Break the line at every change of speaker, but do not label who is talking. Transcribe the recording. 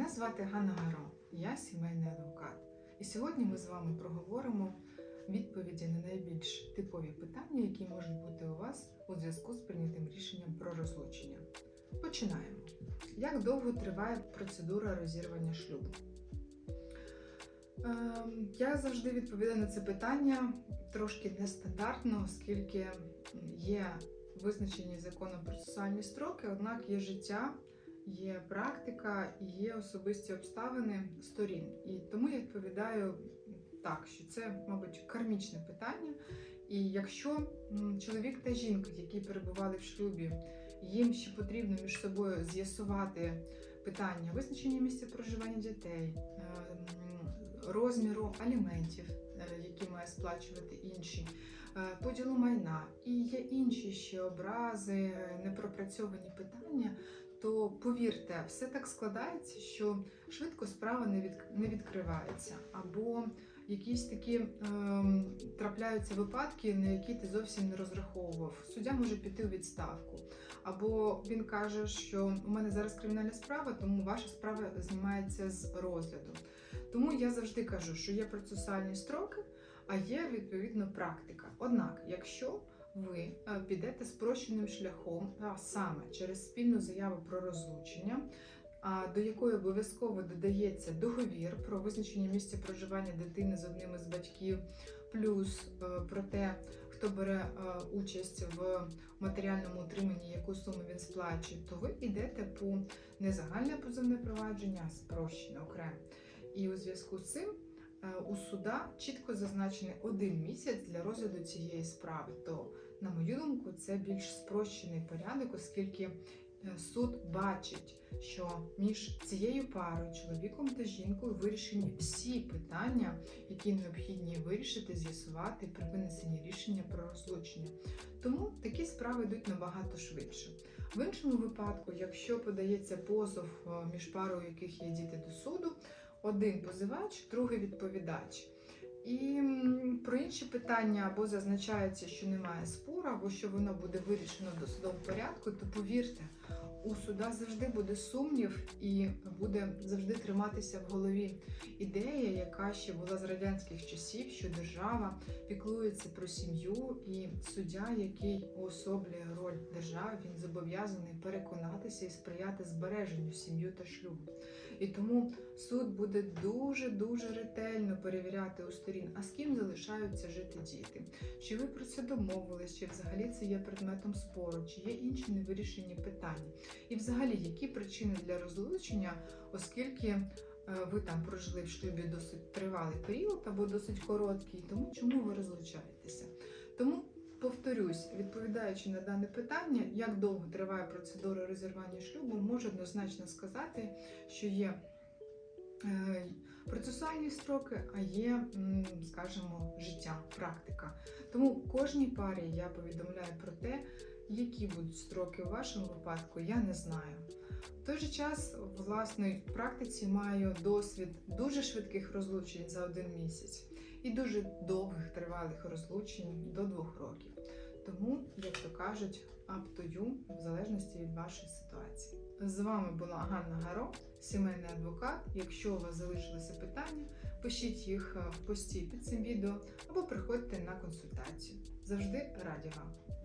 Мене звати Ганна Гаро, я сімейний адвокат. І сьогодні ми з вами проговоримо відповіді на найбільш типові питання, які можуть бути у вас у зв'язку з прийнятим рішенням про розлучення. Починаємо. Як довго триває процедура розірвання шлюбу? Ем, Я завжди відповідаю на це питання трошки нестандартно, оскільки є визначені законом процесуальні строки, однак є життя, є практика і є особисті обставини сторін. І тому я відповідаю так, що це, мабуть, кармічне питання. І якщо чоловік та жінка, які перебували в шлюбі, їм ще потрібно між собою з'ясувати питання визначення місця проживання дітей, е, розміру аліментів, е, які має сплачувати інші, е, поділу майна, і є інші ще образи, е, непропрацьовані питання, то повірте, все так складається, що швидко справа не, від, не відкривається, або якісь такі ем, трапляються випадки, на які ти зовсім не розраховував. Суддя може піти у відставку, або він каже, що у мене зараз кримінальна справа, тому ваша справа знімається з розгляду. Тому я завжди кажу, що є процесуальні строки, а є відповідно практика. Однак, якщо ви е, підете спрощеним шляхом, а саме через спільну заяву про розлучення, до якої обов'язково додається договір про визначення місця проживання дитини з одним із батьків, плюс е, про те, хто бере е, участь в матеріальному утриманні, яку суму він сплачує, то ви йдете по не загальне позовне провадження, а спрощене окремо. І у зв'язку з цим у суда чітко зазначений один місяць для розгляду цієї справи. То, на мою думку, це більш спрощений порядок, оскільки е, суд бачить, що між цією парою, чоловіком та жінкою, вирішені всі питання, які необхідні вирішити, з'ясувати при винесенні рішення про розлучення. Тому такі справи йдуть набагато швидше. В іншому випадку, якщо подається позов е, між парою, яких є діти до суду, один позивач, другий відповідач. І про інші питання або зазначається, що немає спору, або що воно буде вирішено в досудовому порядку, то повірте, у суда завжди буде сумнів і буде завжди триматися в голові ідея, яка ще була з радянських часів, що держава піклується про сім'ю, і суддя, який уособлює роль держави, він зобов'язаний переконатися і сприяти збереженню сім'ю та шлюбу. І тому суд буде дуже дуже ретельно перевіряти у сторін, а з ким залишаються жити діти. Чи ви про це домовились, чи взагалі це є предметом спору, чи є інші невирішені питання. І взагалі, які причини для розлучення, оскільки е, ви там прожили в шлюбі досить тривалий період або досить короткий, тому чому ви розлучаєтеся? Тому повторюсь, відповідаючи на дане питання, як довго триває процедура розірвання шлюбу, можу однозначно сказати, що є процесуальні строки, а є, скажімо, життя, практика. Тому кожній парі я повідомляю про те, які будуть строки у вашому випадку, я не знаю. В той же час в власній практиці маю досвід дуже швидких розлучень за один місяць і дуже довгих тривалих розлучень до двох років. Тому, як то кажуть, up to you, в залежності від вашої ситуації. З вами була Ганна Гаро, сімейний адвокат. Якщо у вас залишилися питання, пишіть їх е, в пості під цим відео або приходьте на консультацію. Завжди раді вам!